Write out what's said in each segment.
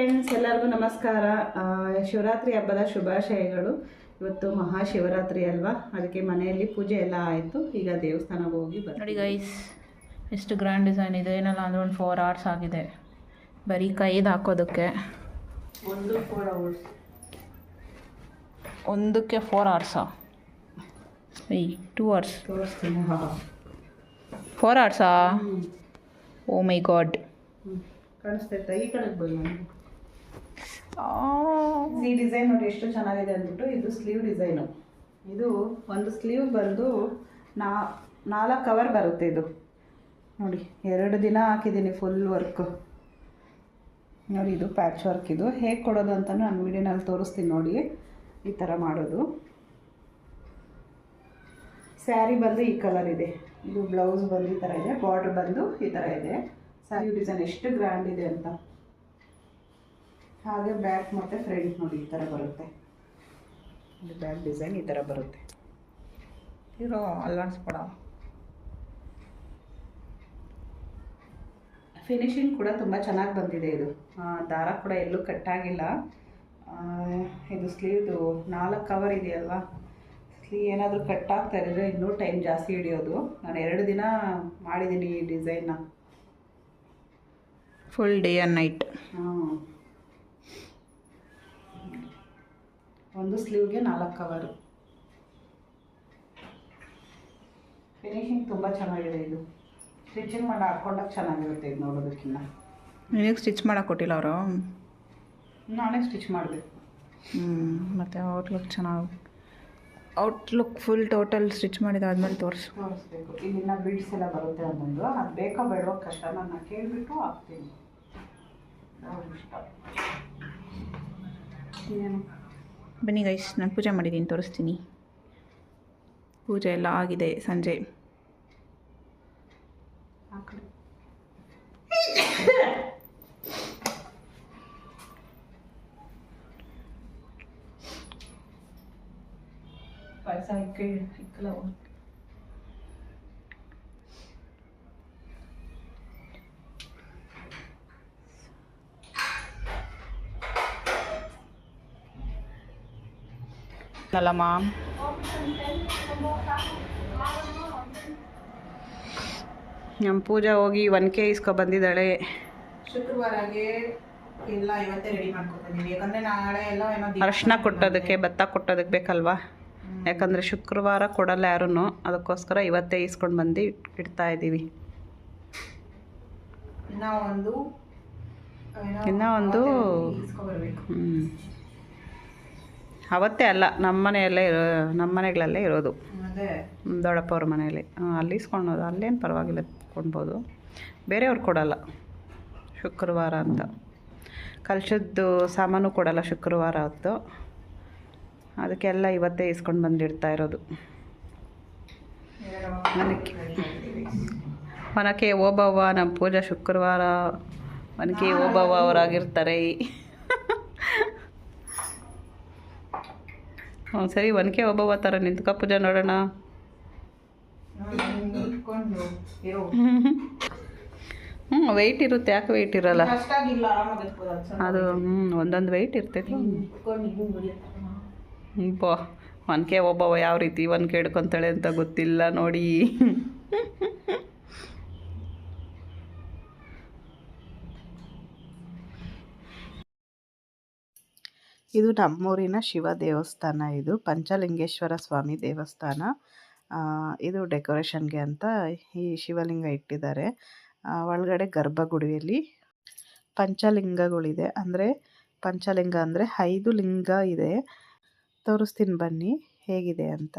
Friends ಎಲ್ಲರಿಗೂ ನಮಸ್ಕಾರ. ಶಿವರಾತ್ರಿ ಹಬ್ಬದ ಶುಭಾಶಯಗಳು. ಇವತ್ತು ಮಹಾಶಿವರಾತ್ರಿ ಅಲ್ವಾ? ಅದಕ್ಕೆ ಮನೆಯಲ್ಲಿ ಪೂಜೆ ಎಲ್ಲ ಆಯಿತು. ಈಗ ದೇವಸ್ಥಾನಕ್ಕೆ ಹೋಗಿ ನೋಡಿ ಗೈಸ್ ಎಷ್ಟು ಗ್ರ್ಯಾಂಡ್ ಡಿಸೈನ್ ಇದೆ. ಏನಲ್ಲ ಅಂದರೆ ಒಂದು ಫೋರ್ ಅವರ್ಸ್ ಆಗಿದೆ. ಬರೀ ಕೈದು ಹಾಕೋದಕ್ಕೆ ಒಂದು ಫೋರ್ ಅವರ್ಸ್ ಒಂದಕ್ಕೆ ಫೋರ್ ಅವರ್ಸಾ ಐ ಟೂ ಅವರ್ಸ್ ಫೋರ್ ಅವರ್ಸಾ ಓ ಮೈ ಗಾಡ್ ಕಾಣಿಸ್ತೈತಾ ಈ ಕಡೆಗೆ ನನಗೆ ಈ ಡಿಸೈನ್ ನೋಡಿ ಎಷ್ಟು ಚೆನ್ನಾಗಿದೆ ಅಂದ್ಬಿಟ್ಟು ಇದು ಸ್ಲೀವ್ ಡಿಸೈನು ಇದು ಒಂದು ಸ್ಲೀವ್ ಬಂದು ನಾ, ನಾಲ್ಕು ಕವರ್ ಬರುತ್ತೆ ಇದು. ನೋಡಿ, ಎರಡು ದಿನ ಹಾಕಿದ್ದೀನಿ ಫುಲ್ ವರ್ಕ್ ನೋಡಿ, ಇದು ಪ್ಯಾಚ್ ವರ್ಕ್ ಇದು. ಹೇಗೆ ಕೊಡೋದು ಅಂತ ನಾನು ವಿಡಿಯೋನಲ್ಲಿ ತೋರಿಸ್ತೀನಿ ನೋಡಿ. ಈ ಥರ ಮಾಡೋದು. ಸ್ಯಾರಿ ಬಂದು ಈ ಕಲರ್ ಇದೆ. ಇದು ಬ್ಲೌಸ್ ಬಂದು ಈ ಥರ ಇದೆ. ಬಾರ್ಡ್ರ್ ಬಂದು ಈ ಥರ ಇದೆ. ಸ್ಯಾರಿ ಡಿಸೈನ್ ಎಷ್ಟು ಗ್ರ್ಯಾಂಡ್ ಇದೆ ಅಂತ. ಹಾಗೆ ಬ್ಯಾಕ್ ಮತ್ತು ಫ್ರಂಟ್ ನೋಡಿ ಈ ಥರ ಬರುತ್ತೆ. ಬ್ಯಾಕ್ ಡಿಸೈನ್ ಈ ಥರ ಬರುತ್ತೆ. ಇರೋ ಅಲ್ಲಾಡ್ಸ್ಕೊಡ ಫಿನಿಶಿಂಗ್ ಕೂಡ ತುಂಬ ಚೆನ್ನಾಗಿ ಬಂದಿದೆ ಇದು. ದಾರ ಕೂಡ ಎಲ್ಲೂ ಕಟ್ಟಾಗಿಲ್ಲ ಇದು ಸ್ಲೀವ್ದು ನಾಲ್ಕು ಕವರ್ ಇದೆಯಲ್ವಾ? ಸ್ಲೀವ್ ಏನಾದರೂ ಕಟ್ ಆಗ್ತಾ ಇದ್ರೆ ಇನ್ನೂ ಟೈಮ್ ಜಾಸ್ತಿ ಹಿಡಿಯೋದು. ನಾನು ಎರಡು ದಿನ ಮಾಡಿದ್ದೀನಿ ಈ ಡಿಸೈನ್ನ ಫುಲ್ ಡೇ ಆ್ಯಂಡ್ ನೈಟ್ ಹಾಂ ಒಂದು ಸ್ಲೀವ್ಗೆ ನಾಲ್ಕು ಕವರು. ಫಿನಿಶಿಂಗ್ ತುಂಬ ಚೆನ್ನಾಗಿದೆ ಇದು. ಸ್ಟಿಚಿಂಗ್ ಮಾಡಿ ಹಾಕ್ಕೊಂಡಾಗ ಚೆನ್ನಾಗಿರುತ್ತೆ ಇದು ನೋಡೋದಕ್ಕಿಂತ ನಿನಗೆ ಸ್ಟಿಚ್ ಮಾಡೋಕೆ ಕೊಟ್ಟಿಲ್ಲ ಅವರು? ನಾನೇ ಸ್ಟಿಚ್ ಮಾಡಬೇಕು. ಹ್ಞೂ ಮತ್ತು ಔಟ್ಲುಕ್ ಚೆನ್ನಾಗಿ ಔಟ್ಲುಕ್ ಫುಲ್ ಟೋಟಲ್ ಸ್ಟಿಚ್ ಮಾಡಿದಾದ್ಮೇಲೆ ತೋರಿಸು. ತೋರಿಸ್ಬೇಕು. ಇಲ್ಲಿನ ಬೀಡ್ಸ್ ಎಲ್ಲ ಬರುತ್ತೆ ಅದೊಂದು ಅದು ಬೇಕಾ ಬೇಡವೋ ಕಷ್ಟ ನಾನು ಕೇಳಿಬಿಟ್ಟು ಹಾಕ್ತೀನಿ. ಇಷ್ಟ? ಇನ್ನೇನು? ಬನ್ನಿ ಗೈಸ್ ನಾನು ಪೂಜೆ ಮಾಡಿದ್ದೀನಿ ತೋರಿಸ್ತೀನಿ. ಪೂಜೆ ಎಲ್ಲ ಆಗಿದೆ ಸಂಜೆ. ಪಾಯಸ ಇಕ್ಕ ಅಲ್ಲಮ್ಮ ನಮ್ಮ ಪೂಜಾ ಹೋಗಿ ಒನ್ ಕೆ ಇಸ್ಕೊ ಬಂದಿದ್ದಾಳೆ. ಶುಕ್ರವಾರ ಎಲ್ಲ ಇವತ್ತೇ ರೆಡಿ ಮಾಡ್ಕೊತಿದ್ದೀನಿ ಯಾಕಂದರೆ ನಾಳೆ ಎಲ್ಲ ಏನೋ ಅರಶಿನ ಕೊಟ್ಟೋದಕ್ಕೆ ಭತ್ತ ಕೊಟ್ಟೋದಕ್ಕೆ ಬೇಕಲ್ವಾ? ಯಾಕಂದರೆ ಶುಕ್ರವಾರ ಕೊಡಲ್ಲ ಯಾರೂ ಅದಕ್ಕೋಸ್ಕರ ಇವತ್ತೇ ಇಸ್ಕೊಂಡು ಬಂದು ಇಡ್ತಾ ಇದ್ದೀವಿ. ಇನ್ನೂ ಒಂದು ಇನ್ನೂ ಒಂದು ಇಸ್ಕೊಬರ್ಬೇಕು ಹ್ಮ್. ಅವತ್ತೇ ಅಲ್ಲ ನಮ್ಮ ಮನೆಯಲ್ಲೇ ಇರೋ ನಮ್ಮ ಮನೆಗಳಲ್ಲೇ ಇರೋದು. ದೊಡ್ಡಪ್ಪವ್ರ ದೊಡ್ಡಪ್ಪ ಅವ್ರ ಮನೆಯಲ್ಲಿ. ಅಲ್ಲಿ ಇಸ್ಕೊಳೋದು ಅಲ್ಲೇನು ಪರವಾಗಿಲ್ಲ ಕೊಡ್ಬೋದು. ಬೇರೆಯವ್ರು ಕೊಡಲ್ಲ ಶುಕ್ರವಾರ ಅಂತ. ಕಲ್ಶದ್ದು ಸಾಮಾನು ಕೊಡಲ್ಲ ಶುಕ್ರವಾರ ಹೊತ್ತು. ಅದಕ್ಕೆಲ್ಲ ಇವತ್ತೇ ಇಸ್ಕೊಂಡು ಬಂದಿಡ್ತಾ ಇರೋದು. ಮನಕ್ಕೆ. ಒನಕೆ ಓಬವ್ವ ನಮ್ಮ ಪೂಜಾ ಶುಕ್ರವಾರ. ಒನಕೆ ಓಬವ್ವ ಅವರಾಗಿರ್ತಾರೆ. ಹ್ಞೂ, ಸರಿ, ಒನಕೆ ಒಬ್ಬವ ಥರ ನಿಂತು. ಕಪ್ಪು ಜನ ನೋಡೋಣ. ಹ್ಞೂ ವೆಯ್ಟ್ ಇರುತ್ತೆ, ಯಾಕೆ ವೆಯ್ಟ್ ಇರಲ್ಲ? ಅದು, ಹ್ಞೂ, ಒಂದೊಂದು ವೆಯ್ಟ್ ಇರ್ತೈತಿ. ಬಾ ಒನಕೆ ಒಬ್ಬವ ಯಾವ ರೀತಿ ಒನಕೆ ಹಿಡ್ಕೊತಾಳೆ ಅಂತ ಗೊತ್ತಿಲ್ಲ ನೋಡಿ. ಇದು ನಮ್ಮೂರಿನ ಶಿವ ದೇವಸ್ಥಾನ ಇದು. ಪಂಚಲಿಂಗೇಶ್ವರ ಸ್ವಾಮಿ ದೇವಸ್ಥಾನ. ಇದು ಡೆಕೋರೇಷನ್ಗೆ ಅಂತ ಈ ಶಿವಲಿಂಗ ಇಟ್ಟಿದ್ದಾರೆ. ಒಳಗಡೆ ಗರ್ಭಗುಡಿಯಲ್ಲಿ ಪಂಚಲಿಂಗಗಳಿದೆ. ಅಂದರೆ ಪಂಚಲಿಂಗ ಅಂದರೆ ಐದು ಲಿಂಗ ಇದೆ. ತೋರಿಸ್ತೀನಿ ಬನ್ನಿ ಹೇಗಿದೆ ಅಂತ.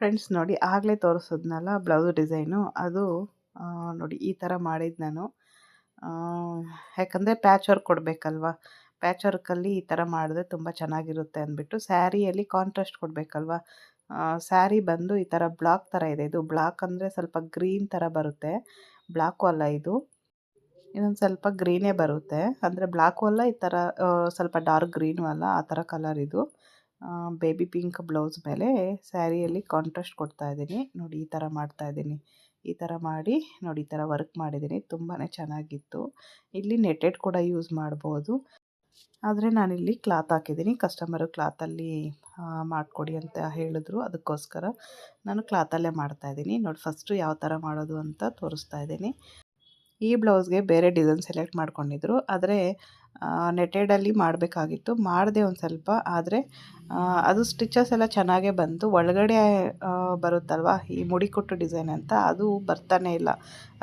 ಫ್ರೆಂಡ್ಸ್ ನೋಡಿ ಆಗಲೇ ತೋರಿಸಿದ್ನಲ್ಲ ಬ್ಲೌಸ್ ಡಿಸೈನು. ಅದು ನೋಡಿ ಈ ಥರ ಮಾಡಿದ್ದು ನಾನು. ಯಾಕಂದರೆ ಪ್ಯಾಚ್ ವರ್ಕ್ ಕೊಡಬೇಕಲ್ವ? ಪ್ಯಾಚ್ ವರ್ಕಲ್ಲಿ ಈ ಥರ ಮಾಡಿದ್ರೆ ತುಂಬ ಚೆನ್ನಾಗಿರುತ್ತೆ ಅಂದ್ಬಿಟ್ಟು ಸ್ಯಾರಿಯಲ್ಲಿ ಕಾಂಟ್ರಾಸ್ಟ್ ಕೊಡಬೇಕಲ್ವ? ಸ್ಯಾರಿ ಬಂದು ಈ ಥರ ಬ್ಲಾಕ್ ಥರ ಇದೆ. ಇದು ಬ್ಲಾಕ್ ಅಂದರೆ ಸ್ವಲ್ಪ ಗ್ರೀನ್ ಥರ ಬರುತ್ತೆ. ಬ್ಲಾಕು ಅಲ್ಲ ಇದು. ಇನ್ನೊಂದು ಸ್ವಲ್ಪ ಗ್ರೀನೇ ಬರುತ್ತೆ. ಅಂದರೆ ಬ್ಲಾಕ್ ಅಲ್ಲ, ಈ ಥರ ಸ್ವಲ್ಪ ಡಾರ್ಕ್ ಗ್ರೀನು ಅಲ್ಲ. ಆ ಥರ ಕಲರ್ ಇದು. ಬೇಬಿ ಪಿಂಕ್ ಬ್ಲೌಸ್ ಮೇಲೆ ಸ್ಯಾರಿಯಲ್ಲಿ ಕಾಂಟ್ರಾಸ್ಟ್ ಕೊಡ್ತಾ ಇದ್ದೀನಿ. ನೋಡಿ, ಈ ಥರ ಮಾಡ್ತಾ ಇದ್ದೀನಿ. ಈ ಥರ ಮಾಡಿ, ನೋಡಿ, ಈ ಥರ ವರ್ಕ್ ಮಾಡಿದ್ದೀನಿ. ತುಂಬಾ ಚೆನ್ನಾಗಿತ್ತು. ಇಲ್ಲಿ ನೆಟೆಡ್ ಕೂಡ ಯೂಸ್ ಮಾಡ್ಬೋದು. ಆದರೆ ನಾನಿಲ್ಲಿ ಕ್ಲಾತ್ ಹಾಕಿದ್ದೀನಿ. ಕಸ್ಟಮರು ಕ್ಲಾತಲ್ಲಿ ಮಾಡಿಕೊಡಿ ಅಂತ ಹೇಳಿದ್ರು. ಅದಕ್ಕೋಸ್ಕರ ನಾನು ಕ್ಲಾತಲ್ಲೇ ಮಾಡ್ತಾಯಿದ್ದೀನಿ ನೋಡಿ ಫಸ್ಟು ಯಾವ ಥರ ಮಾಡೋದು ಅಂತ ತೋರಿಸ್ತಾ ಇದ್ದೀನಿ. ಈ ಬ್ಲೌಸ್ಗೆ ಬೇರೆ ಡಿಸೈನ್ ಸೆಲೆಕ್ಟ್ ಮಾಡ್ಕೊಂಡಿದ್ರು. ಆದರೆ ನೆಟೆಡಲ್ಲಿ ಮಾಡಬೇಕಾಗಿತ್ತು. ಮಾಡಿದೆ ಒಂದು ಸ್ವಲ್ಪ, ಆದರೆ ಅದು ಸ್ಟಿಚಸ್ ಎಲ್ಲ ಚೆನ್ನಾಗೇ ಬಂತು. ಒಳಗಡೆ ಬರುತ್ತಲ್ವ? ಈ ಮುಡಿಕೊಟ್ಟು ಡಿಸೈನ್ ಅಂತ, ಅದು ಬರ್ತಾನೆ ಇಲ್ಲ.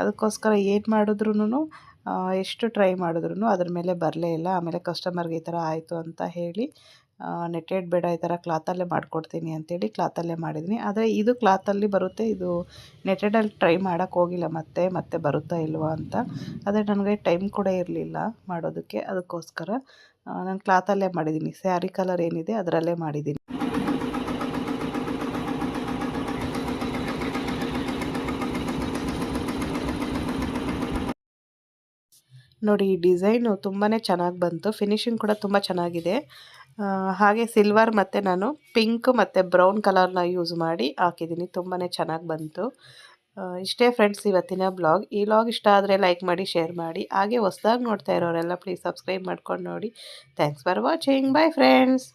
ಅದಕ್ಕೋಸ್ಕರ ಏನು ಮಾಡಿದ್ರೂ ಎಷ್ಟು ಟ್ರೈ ಮಾಡಿದ್ರು ಅದ್ರ ಮೇಲೆ ಬರಲೇ ಇಲ್ಲ. ಆಮೇಲೆ ಕಸ್ಟಮರ್ಗೆ ಈ ಥರ ಆಯಿತು ಅಂತ ಹೇಳಿ ನೆಟೆಡ್ ಬೇಡ ಈ ಥರ ಕ್ಲಾತಲ್ಲೇ ಮಾಡಿಕೊಡ್ತೀನಿ ಅಂತೇಳಿ ಕ್ಲಾತಲ್ಲೇ ಮಾಡಿದ್ದೀನಿ ಆದರೆ ಇದು ಕ್ಲಾತಲ್ಲಿ ಬರುತ್ತೆ, ಇದು ನೆಟ್ಟೆಡಲ್ಲಿ ಟ್ರೈ ಮಾಡೋಕ್ಕೆ ಹೋಗಿಲ್ಲ ಮತ್ತೆ ಮತ್ತೆ ಬರುತ್ತಾ ಇಲ್ವಾ ಅಂತ. ಆದರೆ ನನಗೆ ಟೈಮ್ ಕೂಡ ಇರಲಿಲ್ಲ ಮಾಡೋದಕ್ಕೆ, ಅದಕ್ಕೋಸ್ಕರ ನಾನು ಕ್ಲಾತಲ್ಲೇ ಮಾಡಿದ್ದೀನಿ ಸ್ಯಾರಿ ಕಲರ್ ಏನಿದೆ ಅದರಲ್ಲೇ ಮಾಡಿದ್ದೀನಿ ನೋಡಿ, ಈ ಡಿಸೈನು ತುಂಬಾ ಚೆನ್ನಾಗಿ ಬಂತು. ಫಿನಿಶಿಂಗ್ ಕೂಡ ತುಂಬ ಚೆನ್ನಾಗಿದೆ. ಹಾಗೆ ಸಿಲ್ವರ್ ಮತ್ತು ನಾನು ಪಿಂಕ್ ಮತ್ತು ಬ್ರೌನ್ ಕಲರ್ನ ಯೂಸ್ ಮಾಡಿ ಹಾಕಿದ್ದೀನಿ. ತುಂಬಾ ಚೆನ್ನಾಗಿ ಬಂತು. ಇಷ್ಟೇ ಫ್ರೆಂಡ್ಸ್ ಇವತ್ತಿನ ಬ್ಲಾಗ್ ಈ ಬ್ಲಾಗ್ ಇಷ್ಟ ಆದರೆ ಲೈಕ್ ಮಾಡಿ ಶೇರ್ ಮಾಡಿ. ಹಾಗೆ ಹೊಸ್ದಾಗಿ ನೋಡ್ತಾ ಇರೋರೆಲ್ಲ ಪ್ಲೀಸ್ ಸಬ್ಸ್ಕ್ರೈಬ್ ಮಾಡ್ಕೊಂಡು ನೋಡಿ. Thanks for watching bye friends